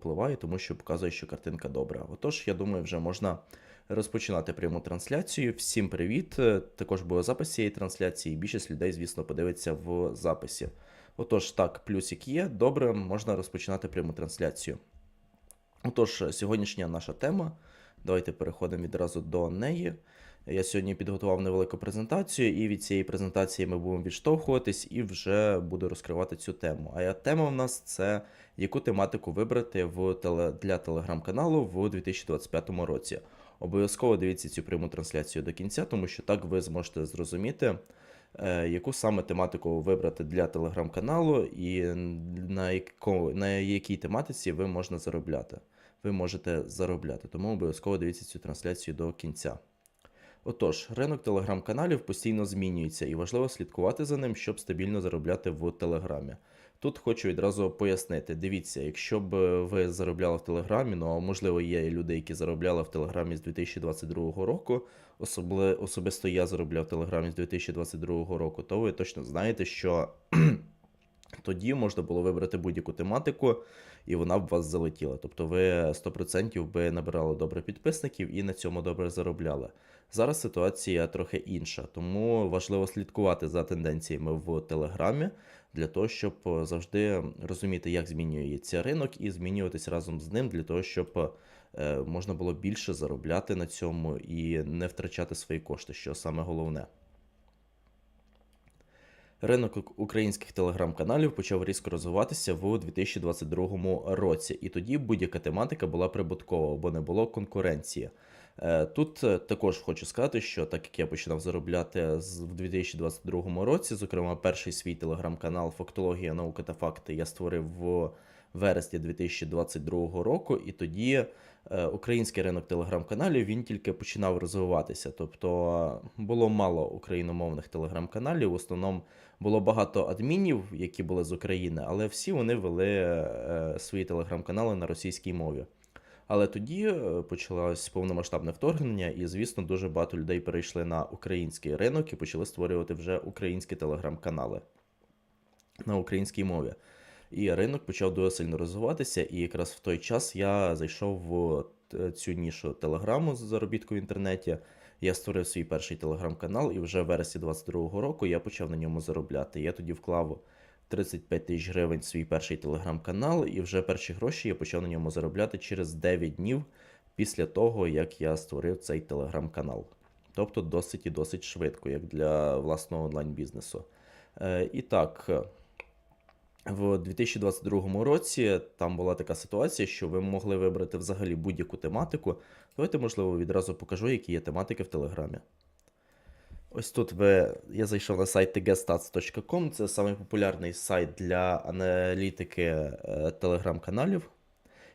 впливає, тому що показує, що картинка добра. Отож, я думаю, вже можна розпочинати пряму трансляцію. Всім привіт! Е, Також буде запис цієї трансляції. Більшість людей, звісно, подивиться в записі. Отож, так, плюсик є. Добре, можна розпочинати пряму трансляцію. Отож, сьогоднішня наша тема. Давайте переходимо відразу до неї. Я сьогодні підготував невелику презентацію, і від цієї презентації ми будемо відштовхуватись і вже буду розкривати цю тему. А тема в нас це яку тематику вибрати в теле... для телеграм-каналу в 2025 році. Обов'язково дивіться цю пряму трансляцію до кінця, тому що так ви зможете зрозуміти, е, яку саме тематику вибрати для телеграм-каналу і на, яко... на якій тематиці ви можна заробляти. Ви можете заробляти, тому обов'язково дивіться цю трансляцію до кінця. Отож, ринок телеграм-каналів постійно змінюється і важливо слідкувати за ним, щоб стабільно заробляти в Телеграмі. Тут хочу відразу пояснити: дивіться, якщо б ви заробляли в Телеграмі, ну можливо є люди, які заробляли в Телеграмі з 2022 року, особли, особисто я заробляв в Телеграмі з 2022 року, то ви точно знаєте, що тоді можна було вибрати будь-яку тематику, і вона б вас залетіла. Тобто ви 100% би набирали добре підписників і на цьому добре заробляли. Зараз ситуація трохи інша, тому важливо слідкувати за тенденціями в Телеграмі для того, щоб завжди розуміти, як змінюється ринок, і змінюватись разом з ним для того, щоб е, можна було більше заробляти на цьому і не втрачати свої кошти, що саме головне. Ринок українських телеграм-каналів почав різко розвиватися в 2022 році, і тоді будь-яка тематика була прибуткова, бо не було конкуренції. Е, Тут е, також хочу сказати, що так як я починав заробляти в 2022 році, зокрема, перший свій телеграм-канал Фактологія, наука та факти я створив в вересні 2022 року, і тоді е, український ринок телеграм-каналів він тільки починав розвиватися. Тобто було мало україномовних телеграм-каналів. В основному було багато адмінів, які були з України, але всі вони вели е, свої телеграм-канали на російській мові. Але тоді е, почалось повномасштабне вторгнення, і, звісно, дуже багато людей перейшли на український ринок і почали створювати вже українські телеграм-канали на українській мові. І ринок почав дуже сильно розвиватися, і якраз в той час я зайшов в е, цю нішу телеграму з заробітку в інтернеті. Я створив свій перший телеграм-канал, і вже в вересні 22-го року я почав на ньому заробляти. Я тоді вклав 35 тисяч гривень в свій перший телеграм-канал, і вже перші гроші я почав на ньому заробляти через 9 днів після того, як я створив цей телеграм-канал. Тобто досить і досить швидко, як для власного онлайн-бізнесу. Е, і так, в 2022 році там була така ситуація, що ви могли вибрати взагалі будь-яку тематику. Давайте, можливо, відразу покажу, які є тематики в Телеграмі. Ось тут ви, я зайшов на сайт tgstats.com, це найпопулярний сайт для аналітики е, телеграм-каналів.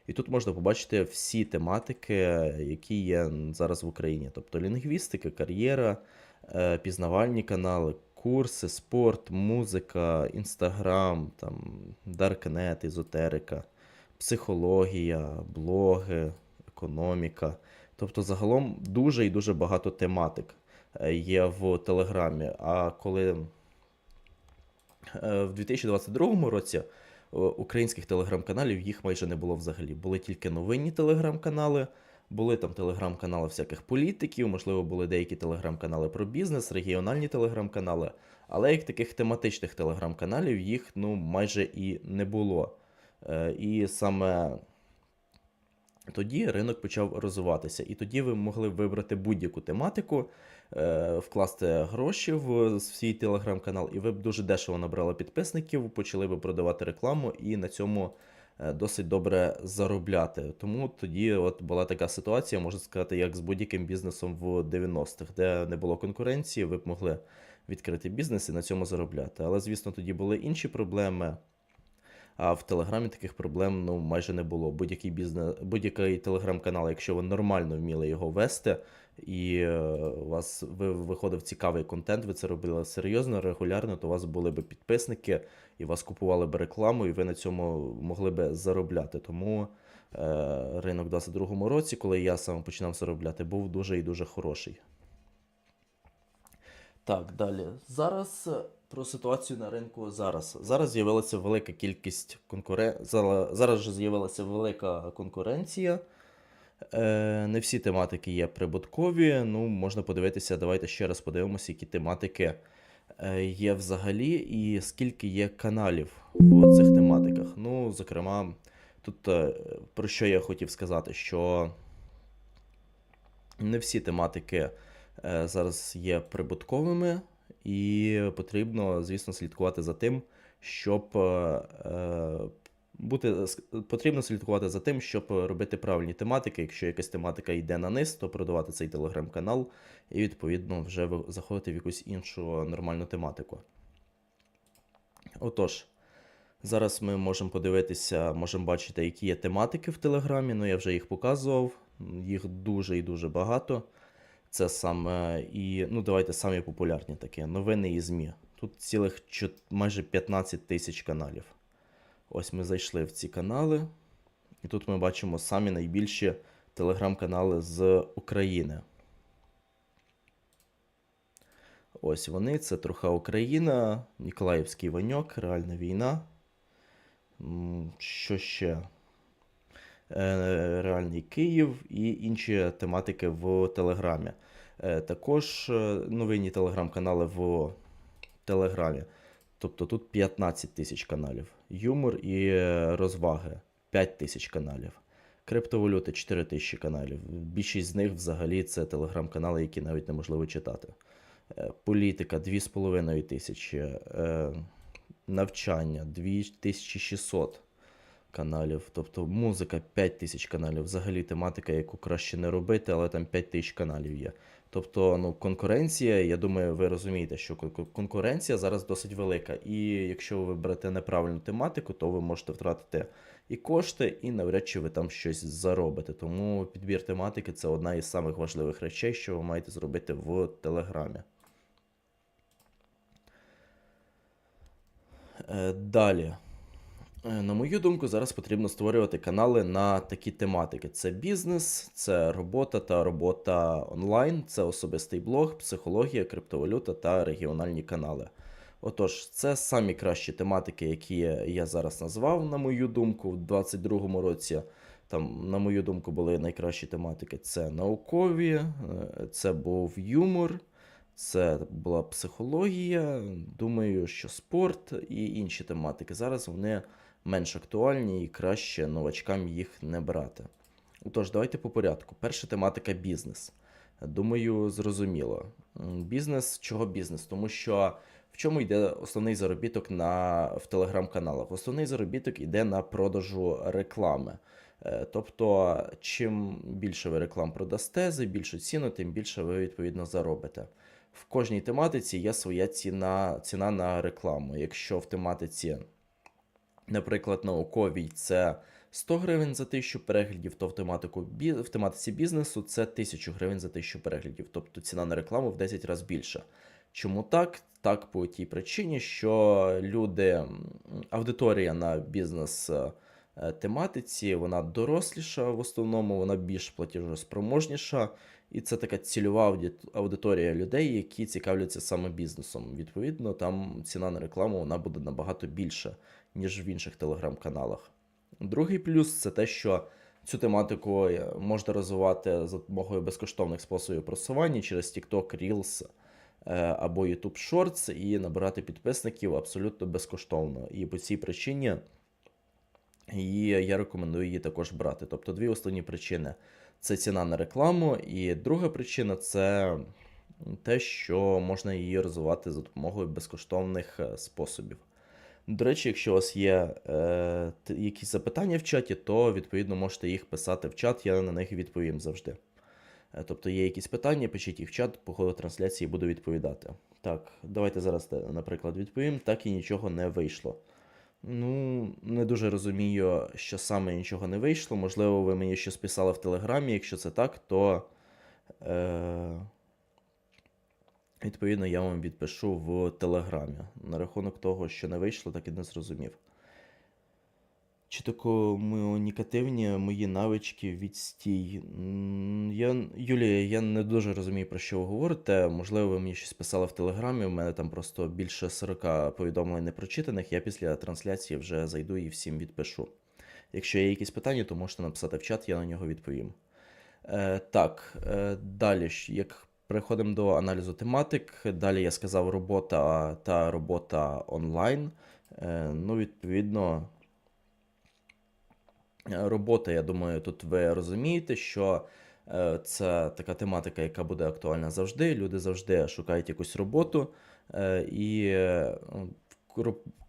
І тут можна побачити всі тематики, які є зараз в Україні. Тобто лінгвістика, кар'єра, е, пізнавальні канали, курси, спорт, музика, інстаграм, там, даркнет, езотерика, психологія, блоги, економіка. Тобто, загалом дуже і дуже багато тематик е, є в Телеграмі. А коли е, в 2022 році е, українських телеграм-каналів їх майже не було взагалі. Були тільки новинні телеграм-канали, були там телеграм-канали всяких політиків, можливо, були деякі телеграм-канали про бізнес, регіональні телеграм-канали, але як таких тематичних телеграм-каналів їх ну, майже і не було. Е, І саме тоді ринок почав розвиватися, і тоді ви могли вибрати будь-яку тематику, е, вкласти гроші в свій телеграм-канал, і ви б дуже дешево набрали підписників, почали б продавати рекламу і на цьому досить добре заробляти. Тому тоді от була така ситуація, можна сказати, як з будь-яким бізнесом в 90-х, де не було конкуренції, ви б могли відкрити бізнес і на цьому заробляти. Але, звісно, тоді були інші проблеми. А в Телеграмі таких проблем ну, майже не було. Будь-який бізнес, будь-який телеграм-канал, якщо ви нормально вміли його вести, і е, у вас ви виходив цікавий контент, ви це робили серйозно, регулярно, то у вас були б підписники, і вас купували б рекламу, і ви на цьому могли б заробляти. Тому е, ринок у 2022 році, коли я саме починав заробляти, був дуже і дуже хороший. Так, далі. Зараз е, Про ситуацію на ринку зараз. Зараз з'явилася велика кількість конкурен... Зараз вже з'явилася велика конкуренція. Е, не всі тематики є прибуткові. Ну, можна подивитися, давайте ще раз подивимося, які тематики е, є взагалі, і скільки є каналів в цих тематиках. Ну, зокрема, тут е, про що я хотів сказати, що не всі тематики зараз є прибутковими, і потрібно, звісно, слідкувати за тим, щоб бути потрібно слідкувати за тим, щоб робити правильні тематики. Якщо якась тематика йде на низ, то продавати цей телеграм-канал і відповідно вже заходити в якусь іншу нормальну тематику. Отож, зараз ми можемо подивитися, можемо бачити, які є тематики в Телеграмі. Ну, я вже їх показував. Їх дуже і дуже багато. Це саме і, ну, давайте самі популярні такі. Новини і ЗМІ. Тут цілих майже 15 тисяч каналів. Ось ми зайшли в ці канали. І тут ми бачимо самі найбільші телеграм-канали з України. Ось вони, це Труха Україна, Ніколаївський Ваньок, Реальна війна. Що ще? Е, Реальний Київ і інші тематики в Телеграмі. Е, Також е, новинні телеграм-канали в Телеграмі. Тобто тут 15 тисяч каналів. Юмор і е, розваги 5 тисяч каналів. Криптовалюти 4 тисячі каналів. Більшість з них взагалі це телеграм-канали, які навіть неможливо читати. Е, Політика 2,5 тисячі. Е, Навчання 2600 каналів. Тобто музика 5 тисяч каналів. Взагалі тематика, яку краще не робити, але там 5 тисяч каналів є. Тобто, ну, конкуренція, я думаю, ви розумієте, що конкуренція зараз досить велика. І якщо ви виберете неправильну тематику, то ви можете втратити і кошти, і навряд чи ви там щось заробите. Тому підбір тематики це одна із самих важливих речей, що ви маєте зробити в Телеграмі. Е, Далі. Е, На мою думку, зараз потрібно створювати канали на такі тематики: це бізнес, це робота та робота онлайн, це особистий блог, психологія, криптовалюта та регіональні канали. Отож, це самі кращі тематики, які я зараз назвав, на мою думку, в 2022 році. Там, на мою думку, були найкращі тематики: це наукові, е, це був юмор, це була психологія. Думаю, що спорт і інші тематики. Зараз вони менш актуальні і краще новачкам їх не брати. Отож, давайте по порядку. Перша тематика бізнес. Думаю, зрозуміло. Бізнес, чого бізнес? Тому що в чому йде основний заробіток на, в телеграм-каналах? Основний заробіток йде на продажу реклами. Е, Тобто, чим більше ви реклам продасте за більшу ціну, тим більше ви відповідно заробите. В кожній тематиці є своя ціна, ціна на рекламу. Якщо в тематиці наприклад, науковій це 100 гривень за тисячу переглядів, то в, тематику, в тематиці бізнесу це 1000 гривень за тисячу переглядів. Тобто ціна на рекламу в 10 разів більша. Чому так? Так по тій причині, що люди, аудиторія на бізнес е, тематиці, вона доросліша в основному, вона більш платіжоспроможніша, і це така цільова аудиторія людей, які цікавляться саме бізнесом. Відповідно, там ціна на рекламу вона буде набагато більша ніж в інших телеграм-каналах. Другий плюс це те, що цю тематику е, можна розвивати за допомогою безкоштовних способів просування через TikTok, Reels е, або YouTube Shorts і набирати підписників абсолютно безкоштовно. І по цій причині і я рекомендую її також брати. Тобто дві основні причини це ціна на рекламу, і друга причина це те, що можна її розвивати за допомогою безкоштовних е, способів. До речі, якщо у вас є е, якісь запитання в чаті, то відповідно можете їх писати в чат, я на них відповім завжди. Е, Тобто є якісь питання, пишіть їх в чат, по ходу трансляції буду відповідати. Так, давайте зараз, е, наприклад, відповім. Так і нічого не вийшло. Ну, не дуже розумію, що саме нічого не вийшло. Можливо, ви мені щось писали в Телеграмі. Якщо це так, то е, відповідно я вам відпишу в Телеграмі. На рахунок того, що не вийшло, так і не зрозумів. Чи то комунікативні мої навички відстій? Я, Юлія, я не дуже розумію, про що ви говорите. Можливо, ви мені щось писали в Телеграмі. У мене там просто більше 40 повідомлень непрочитаних. Я після трансляції вже зайду і всім відпишу. Якщо є якісь питання, то можете написати в чат, я на нього відповім. Е, так, е, далі, як переходимо до аналізу тематик, далі я сказав робота та робота онлайн. Е, ну, відповідно. Робота, я думаю, тут ви розумієте, що е, це така тематика, яка буде актуальна завжди. Люди завжди шукають якусь роботу. е, І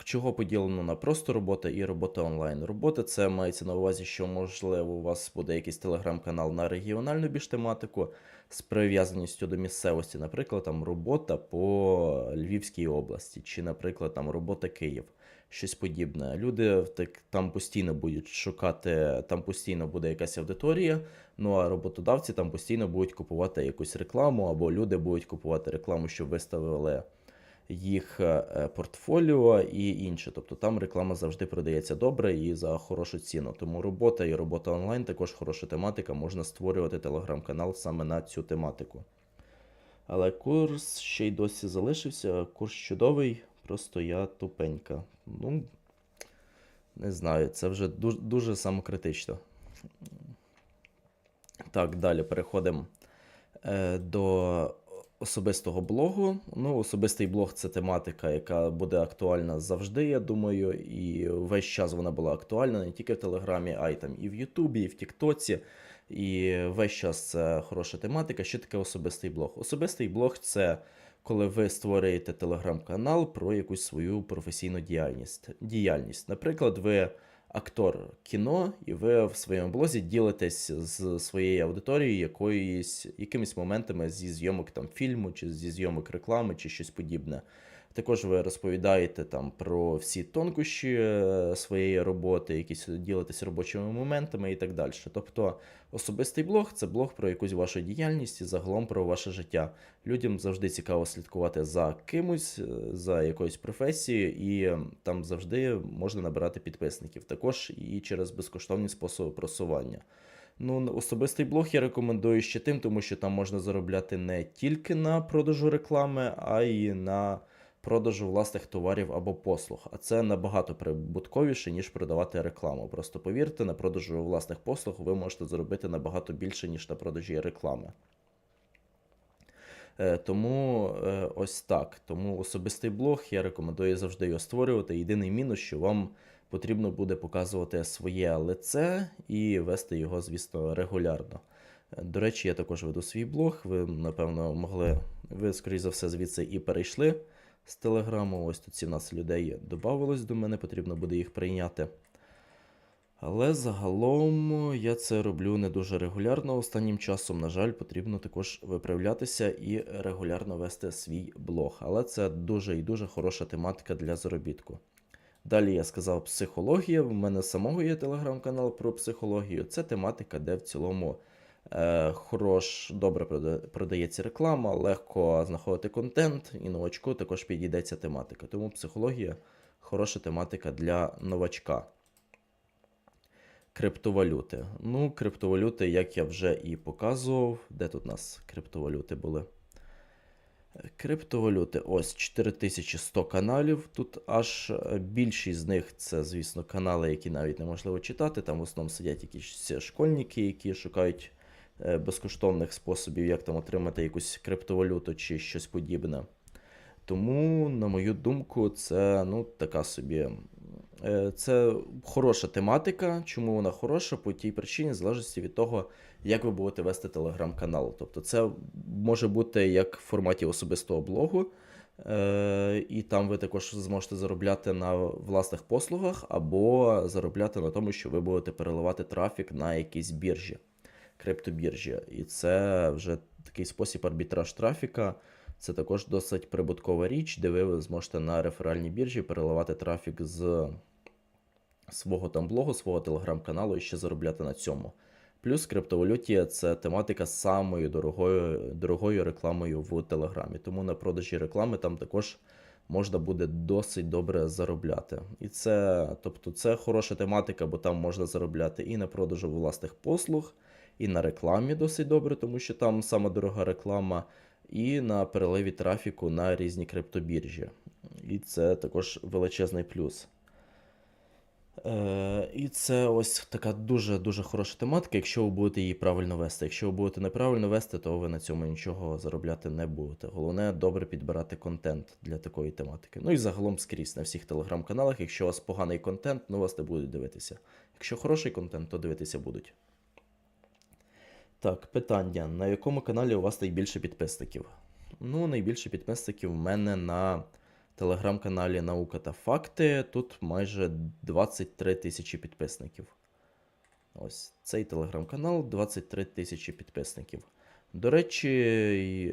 чого поділено на просто робота і робота онлайн. Робота це мається на увазі, що можливо у вас буде якийсь телеграм-канал на регіональну більш тематику з прив'язаністю до місцевості, наприклад, там робота по Львівській області, чи, наприклад, там робота Київ щось подібне. Люди так, там постійно будуть шукати, там постійно буде якась аудиторія, ну а роботодавці там постійно будуть купувати якусь рекламу, або люди будуть купувати рекламу, щоб виставили їх е, портфоліо і інше. Тобто там реклама завжди продається добре і за хорошу ціну. Тому робота і робота онлайн також хороша тематика. Можна створювати телеграм-канал саме на цю тематику. Але курс ще й досі залишився. Курс чудовий, просто я тупенька. Ну, не знаю, це вже дуже, дуже самокритично. Так, далі переходимо е, до особистого блогу. Ну, особистий блог це тематика, яка буде актуальна завжди, я думаю, і весь час вона була актуальна не тільки в Телеграмі, а й там і в Ютубі, і в Тіктоці. І весь час це хороша тематика. Що таке особистий блог? Особистий блог це коли ви створюєте телеграм-канал про якусь свою професійну діяльність. діяльність. Наприклад, ви актор кіно, і ви в своєму блозі ділитесь з своєю аудиторією якоюсь, якимись моментами зі зйомок там фільму, чи зі зйомок реклами, чи щось подібне. Також ви розповідаєте там про всі тонкощі е, своєї роботи, якісь ділитесь робочими моментами і так далі. Тобто особистий блог це блог про якусь вашу діяльність і загалом про ваше життя. Людям завжди цікаво слідкувати за кимось, е, за якоюсь професією, і там завжди можна набирати підписників. Також і через безкоштовні способи просування. Ну, особистий блог я рекомендую ще тим, тому що там можна заробляти не тільки на продажу реклами, а й на продажу власних товарів або послуг. А це набагато прибутковіше, ніж продавати рекламу. Просто повірте, на продажу власних послуг ви можете заробити набагато більше, ніж на продажі реклами. Е, Тому е, ось так. Тому особистий блог я рекомендую завжди його створювати. Єдиний мінус, що вам потрібно буде показувати своє лице і вести його, звісно, регулярно. Е, До речі, я також веду свій блог. Ви, напевно, могли, ви, скоріш за все, звідси і перейшли з телеграму. Ось тут 17 людей додавалось до мене, потрібно буде їх прийняти. Але загалом я це роблю не дуже регулярно. Останнім часом, на жаль, потрібно також виправлятися і регулярно вести свій блог. Але це дуже і дуже хороша тематика для заробітку. Далі я сказав психологія. В мене самого є телеграм-канал про психологію. Це тематика, де в цілому хорош, добре продається реклама, легко знаходити контент, і новачку також підійде ця тематика. Тому психологія хороша тематика для новачка. Криптовалюти. Ну, криптовалюти, як я вже і показував. Де тут у нас криптовалюти були? Е, Криптовалюти, ось 4100 каналів. Тут аж е, більшість з них це, звісно, канали, які навіть неможливо читати. Там в основному сидять якісь школьники, які шукають е, безкоштовних способів, як там отримати якусь криптовалюту чи щось подібне. Тому, на мою думку, це ну, така собі. е, Це хороша тематика. Чому вона хороша? По тій причині, в залежності від того, як ви будете вести телеграм-канал. Тобто, це може бути як в форматі особистого блогу, е, і там ви також зможете заробляти на власних послугах, або заробляти на тому, що ви будете переливати трафік на якісь біржі, криптобіржі. І це вже такий спосіб арбітраж трафіка. Це також досить прибуткова річ, де ви зможете на реферальній біржі переливати трафік з свого там блогу, свого телеграм-каналу і ще заробляти на цьому. Плюс криптовалюті це тематика з самою дорогою, дорогою рекламою в Телеграмі. Тому на продажі реклами там також можна буде досить добре заробляти. І це, тобто, це хороша тематика, бо там можна заробляти і на продажу власних послуг, і на рекламі досить добре, тому що там сама дорога реклама, і на переливі трафіку на різні криптобіржі. І це також величезний плюс. Е, і це ось така дуже-дуже хороша тематика, якщо ви будете її правильно вести. Якщо ви будете неправильно вести, то ви на цьому нічого заробляти не будете. Головне добре підбирати контент для такої тематики. Ну і загалом скрізь на всіх телеграм-каналах. Якщо у вас поганий контент, ну вас не будуть дивитися. Якщо хороший контент, то дивитися будуть. Так, питання. На якому каналі у вас найбільше підписників? Ну, найбільше підписників в мене на телеграм-каналі Наука та Факти. Тут майже 23 тисячі підписників. Ось цей телеграм-канал 23 тисячі підписників. До речі,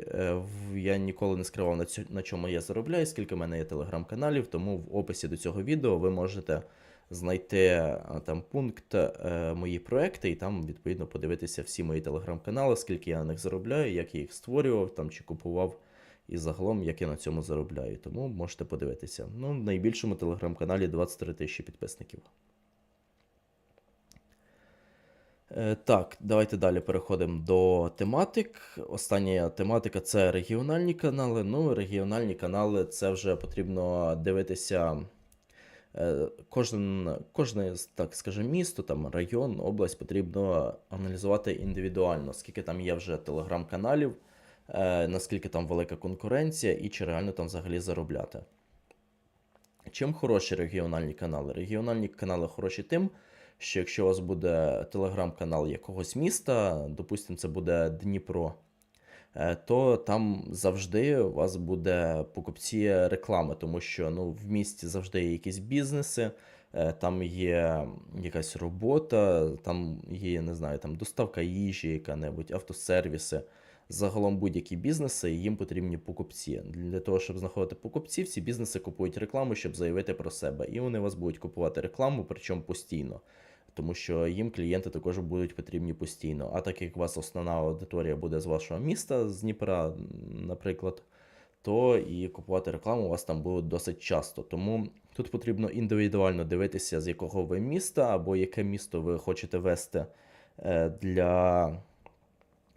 е, я ніколи не скривав на, цю- на чому я заробляю, скільки в мене є телеграм-каналів, тому в описі до цього відео ви можете знайти там пункт е, мої проекти, і там відповідно подивитися всі мої телеграм-канали, скільки я на них заробляю, як я їх створював там чи купував, і загалом як я на цьому заробляю. Тому можете подивитися. Ну, в найбільшому телеграм-каналі 23 тисячі підписників. Е, Так, давайте далі переходимо до тематик. Остання тематика це регіональні канали. Ну, регіональні канали це вже потрібно дивитися. Е, Кожен, кожне, так скажімо, місто, там, район, область потрібно аналізувати індивідуально, скільки там є вже телеграм-каналів, е, наскільки там велика конкуренція і чи реально там взагалі заробляти. Чим хороші регіональні канали? Регіональні канали хороші тим, що якщо у вас буде телеграм-канал якогось міста, допустимо, це буде Дніпро, то там завжди у вас буде покупці реклами, тому що ну, в місті завжди є якісь бізнеси, е, там є якась робота, там є, не знаю, там доставка їжі, яка-небудь, автосервіси. Загалом будь-які бізнеси, їм потрібні покупці. Для того, щоб знаходити покупців, ці бізнеси купують рекламу, щоб заявити про себе. І вони вас будуть купувати рекламу, причому постійно. Тому що їм клієнти також будуть потрібні постійно. А так як у вас основна аудиторія буде з вашого міста, з Дніпра, наприклад, то і купувати рекламу у вас там будуть досить часто. Тому тут потрібно індивідуально дивитися, з якого ви міста або яке місто ви хочете вести е, для,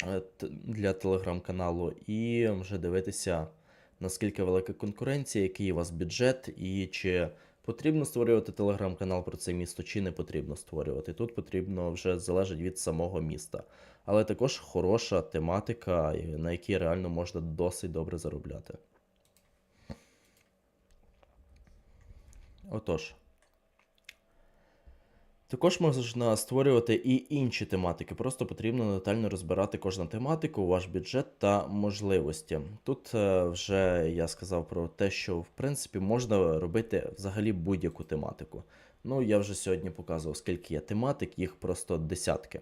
е, для телеграм-каналу, і вже дивитися, наскільки велика конкуренція, який у вас бюджет, і чи потрібно створювати телеграм-канал про це місто, чи не потрібно створювати. Тут потрібно вже залежить від самого міста. Але також хороша тематика, на якій реально можна досить добре заробляти. Отож. Також можна створювати і інші тематики. Просто потрібно детально розбирати кожну тематику, ваш бюджет та можливості. Тут е, вже я сказав про те, що в принципі можна робити взагалі будь-яку тематику. Ну, я вже сьогодні показував, скільки є тематик, їх просто десятки.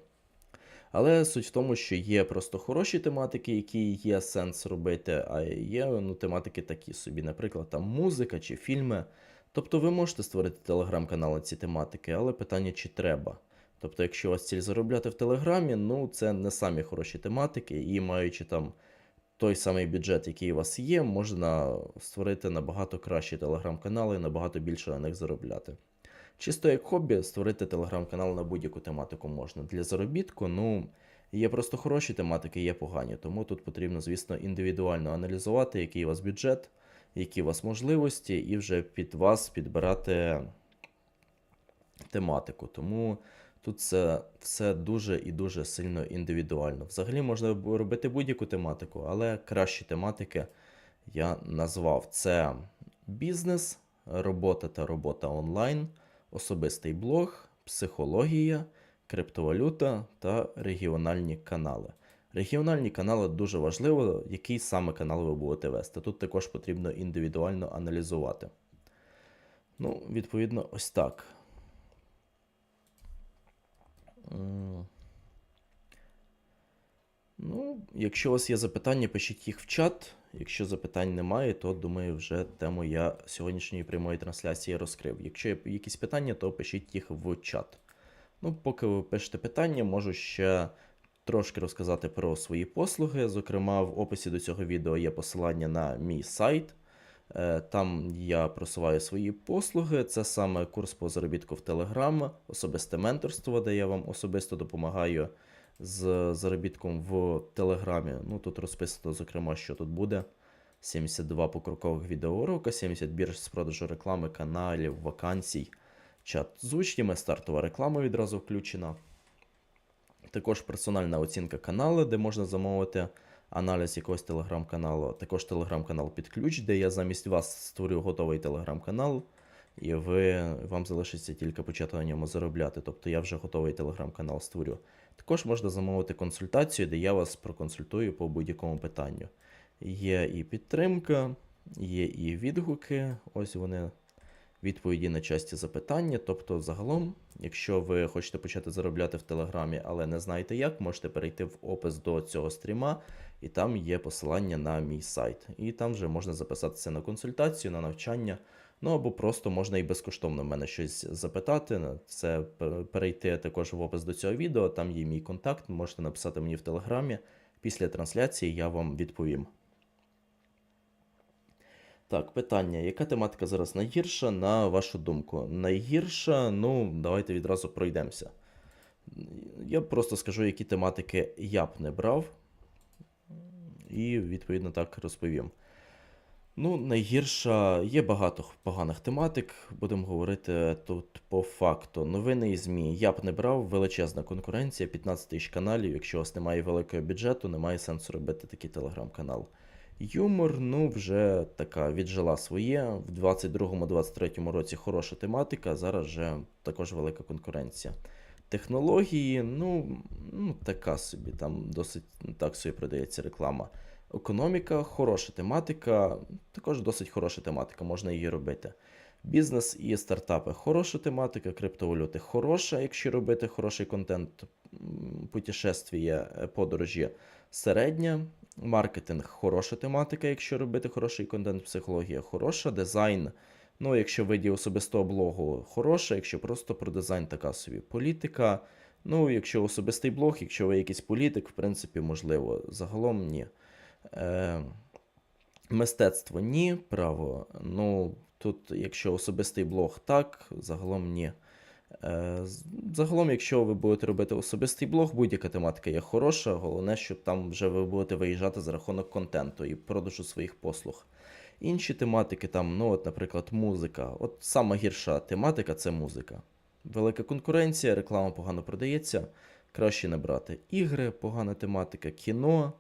Але суть в тому, що є просто хороші тематики, які є сенс робити, а є ну, тематики такі собі, наприклад, там музика чи фільми. Тобто ви можете створити телеграм-канал на ці тематики, але питання, чи треба. Тобто, якщо у вас ціль заробляти в Телеграмі, ну це не самі хороші тематики, і маючи там той самий бюджет, який у вас є, можна створити набагато кращі телеграм-канали, набагато більше на них заробляти. Чисто як хобі, створити телеграм-канал на будь-яку тематику можна. Для заробітку, ну, є просто хороші тематики, є погані. Тому тут потрібно, звісно, індивідуально аналізувати, який у вас бюджет, які у вас можливості, і вже під вас підбирати тематику. Тому тут це все дуже і дуже сильно індивідуально. Взагалі можна робити будь-яку тематику, але кращі тематики я назвав: це бізнес, робота та робота онлайн, особистий блог, психологія, криптовалюта та регіональні канали. Регіональні канали дуже важливо, який саме канал ви будете вести. Тут також потрібно індивідуально аналізувати. Ну, відповідно, ось так. Ну, якщо у вас є запитання, пишіть їх в чат. Якщо запитань немає, то думаю, вже тему я сьогоднішньої прямої трансляції розкрив. Якщо є якісь питання, то пишіть їх в чат. Ну, поки ви пишете питання, можу ще трошки розказати про свої послуги. Зокрема, в описі до цього відео є посилання на мій сайт. Е, Там я просуваю свої послуги. Це саме курс по заробітку в Telegram, особисте менторство, де я вам особисто допомагаю з заробітком в Телеграмі. Ну тут розписано, зокрема, що тут буде. 72 покрокових відеоурока, 70 бірж з продажу реклами, каналів, вакансій, чат з учнями, стартова реклама відразу включена. Також персональна оцінка каналу, де можна замовити аналіз якогось телеграм-каналу. Також телеграм-канал під ключ, де я замість вас створю готовий телеграм-канал, і ви, вам залишиться тільки почати на ньому заробляти. Тобто я вже готовий телеграм-канал створю. Також можна замовити консультацію, де я вас проконсультую по будь-якому питанню. Є і підтримка, є і відгуки. Ось вони відповіді на часті запитання. Тобто, загалом, якщо ви хочете почати заробляти в Телеграмі, але не знаєте як, можете перейти в опис до цього стріма, і там є посилання на мій сайт. І там вже можна записатися на консультацію, на навчання. Ну або просто можна і безкоштовно в мене щось запитати. Це перейти також в опис до цього відео, там є мій контакт, можете написати мені в Телеграмі. Після трансляції я вам відповім. Так, питання. Яка тематика зараз найгірша, на вашу думку? Найгірша, ну, давайте відразу пройдемося. Я просто скажу, які тематики я б не брав, і відповідно так розповім. Ну, найгірша, є багато поганих тематик, будемо говорити тут по факту. Новини і ЗМІ я б не брав, величезна конкуренція, 15 тисяч каналів. Якщо у вас немає великого бюджету, немає сенсу робити такий телеграм-канал. Юмор, ну, вже така віджила своє. В 22-23 році хороша тематика, зараз вже також велика конкуренція. Технології, ну, ну така собі, там досить так собі продається реклама. Економіка, хороша тематика, також досить хороша тематика, можна її робити. Бізнес і стартапи хороша тематика, криптовалюти хороша, якщо робити хороший контент, путешествія, подорожі середня. Маркетинг хороша тематика, якщо робити хороший контент, психологія хороша, дизайн. Ну, якщо виді особистого блогу, хороша, якщо просто про дизайн, така собі політика. Ну, якщо особистий блог, якщо ви якийсь політик, в принципі, можливо. Загалом ні. Е, мистецтво ні, право. Ну, тут, якщо особистий блог, так, загалом ні. Е, Загалом, якщо ви будете робити особистий блог, будь-яка тематика є хороша. Головне, щоб там вже ви будете виїжджати за рахунок контенту і продажу своїх послуг. Інші тематики, там, ну, от, наприклад, музика. От сама гірша тематика це музика. Велика конкуренція, реклама погано продається, краще не брати. Ігри, погана тематика, кіно,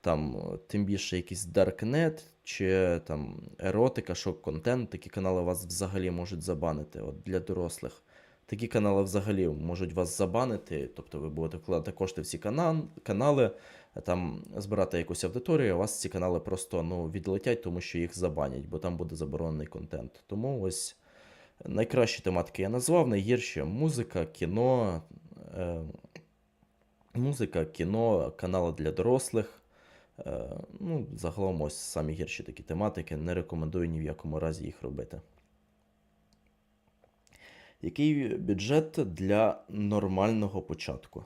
там, тим більше якийсь Darknet чи там еротика, шок-контент, такі канали вас взагалі можуть забанити от, для дорослих. Такі канали взагалі можуть вас забанити, тобто ви будете вкладати кошти в ці канали, там збирати якусь аудиторію, а вас ці канали просто ну, відлетять, тому що їх забанять, бо там буде заборонений контент. Тому ось найкращі тематики я назвав, найгірші музика, кіно, е, музика, кіно, канали для дорослих. Е, ну, загалом ось самі гірші такі тематики. Не рекомендую ні в якому разі їх робити. Який бюджет для нормального початку?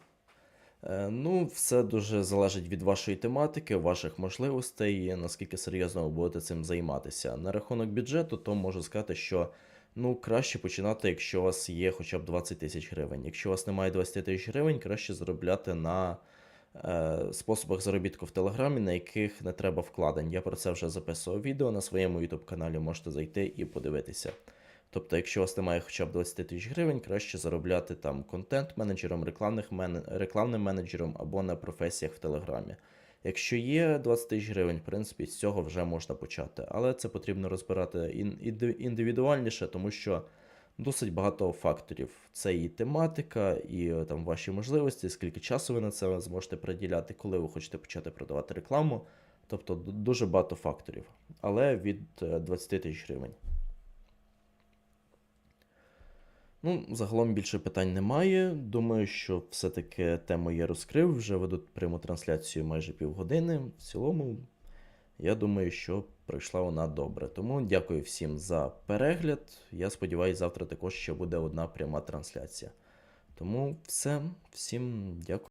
Е, Ну, все дуже залежить від вашої тематики, ваших можливостей, наскільки серйозно ви будете цим займатися. На рахунок бюджету, то можу сказати, що ну, краще починати, якщо у вас є хоча б 20 тисяч гривень. Якщо у вас немає 20 тисяч гривень, краще заробляти на е, способах заробітку в Телеграмі, на яких не треба вкладень. Я про це вже записував відео на своєму YouTube каналі, можете зайти і подивитися. Тобто, якщо у вас немає хоча б 20 тисяч гривень, краще заробляти там контент-менеджером, мен... рекламним менеджером або на професіях в Телеграмі. Якщо є 20 тисяч гривень, в принципі, з цього вже можна почати. Але це потрібно розбирати індивідуальніше, тому що досить багато факторів. Це і тематика, і е, там ваші можливості, скільки часу ви на це зможете приділяти, коли ви хочете почати продавати рекламу. Тобто дуже багато факторів. Але від е, 20 тисяч гривень. Ну, загалом більше питань немає. Думаю, що все-таки тему я розкрив. Вже веду пряму трансляцію майже півгодини. В цілому, я думаю, що пройшла вона добре. Тому дякую всім за перегляд. Я сподіваюся, завтра також ще буде одна пряма трансляція. Тому все, всім дякую.